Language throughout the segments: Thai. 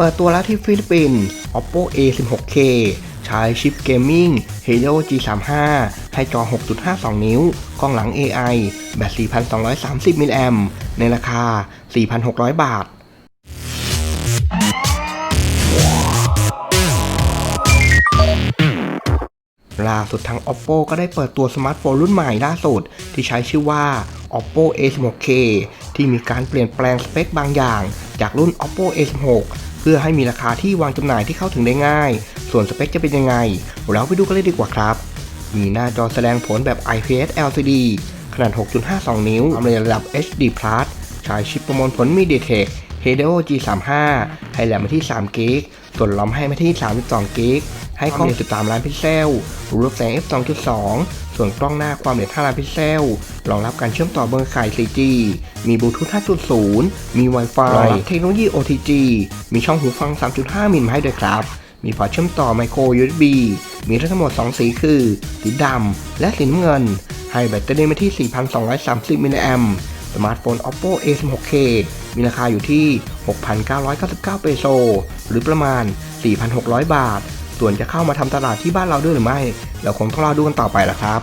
เปิดตัวแล้วที่ฟิลิปปินส์ Oppo A 16K ใช้ชิปเกมมิ่ง Helio G35 ให้จอ 6.52 นิ้ว กล้องหลัง AI แบต 4,230 มิลลิแอมในราคา 4,600 บาทล่าสุดทาง Oppo ก็ได้เปิดตัวสมาร์ทโฟนรุ่นใหม่ล่าสุด ที่ใช้ชื่อว่า Oppo A16K ที่มีการเปลี่ยนแปลงสเปคบางอย่าง จากรุ่น Oppo A16 เพื่อให้มีราคาที่วางจำหน่ายที่เข้าถึงได้ง่าย ส่วนสเปคจะเป็นยังไง เราไปดูกันเลยดีกว่าครับ มีหน้าจอแสดงผลแบบ IPS LCD ขนาด 6.52 นิ้วความละเอียดระดับ HD+ ใช้ชิปประมวลผล MediaTek Helio G35 ให้แรมมาที่3 g b ส่วนล้อมให้มาที่ 32 กิก ให้ความละเอียด13 ล้านพิกเซล รูปแสง f 2.2 ส่วนกล้องหน้าความละเอียด 5 ล้านพิกเซล รองรับการเชื่อมต่อบนข่าย 4G มีบลูทูธ 5.0 มี Wi-Fi รองรับเทคโนโลยี OTG มีช่องหูฟัง 3.5 มิลมาให้ด้วยครับ มีพอร์ตเชื่อมต่อ Micro USB มีทั้งหมด 2 สีคือ สีดำและสีน้ำเงิน ให้แบตเตอรี่มาที่ 4,230 มิลลิแอมป์สมาร์ทโฟน Oppo A16K มีราคาอยู่ที่ 6,999 เปโซ หรือประมาณ 4,600 บาท ส่วนจะเข้ามาทำตลาดที่บ้านเราด้วยหรือไม่ เราคงต้องรอดูกันต่อไปละครับ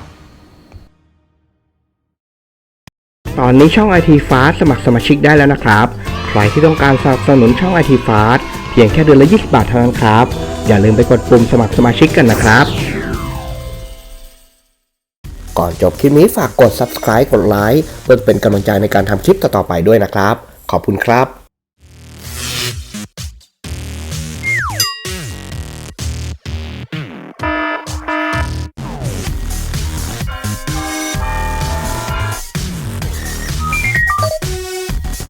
ตอนนี้ช่อง IT Fast สมัครสมาชิกได้แล้วนะครับ ใครที่ต้องการสนับสนุนช่อง IT Fast เพียงแค่เดือนละ 20 บาทเท่านั้นครับ อย่าลืมไปกดปุ่มสมัครสมาชิกกันนะครับ ก่อนจบคลิปนี้ฝากกด subscribe กดไลค์เพื่อเป็นกำลังใจในการทำคลิปต่อๆไปด้วยนะครับ ขอบคุณครับ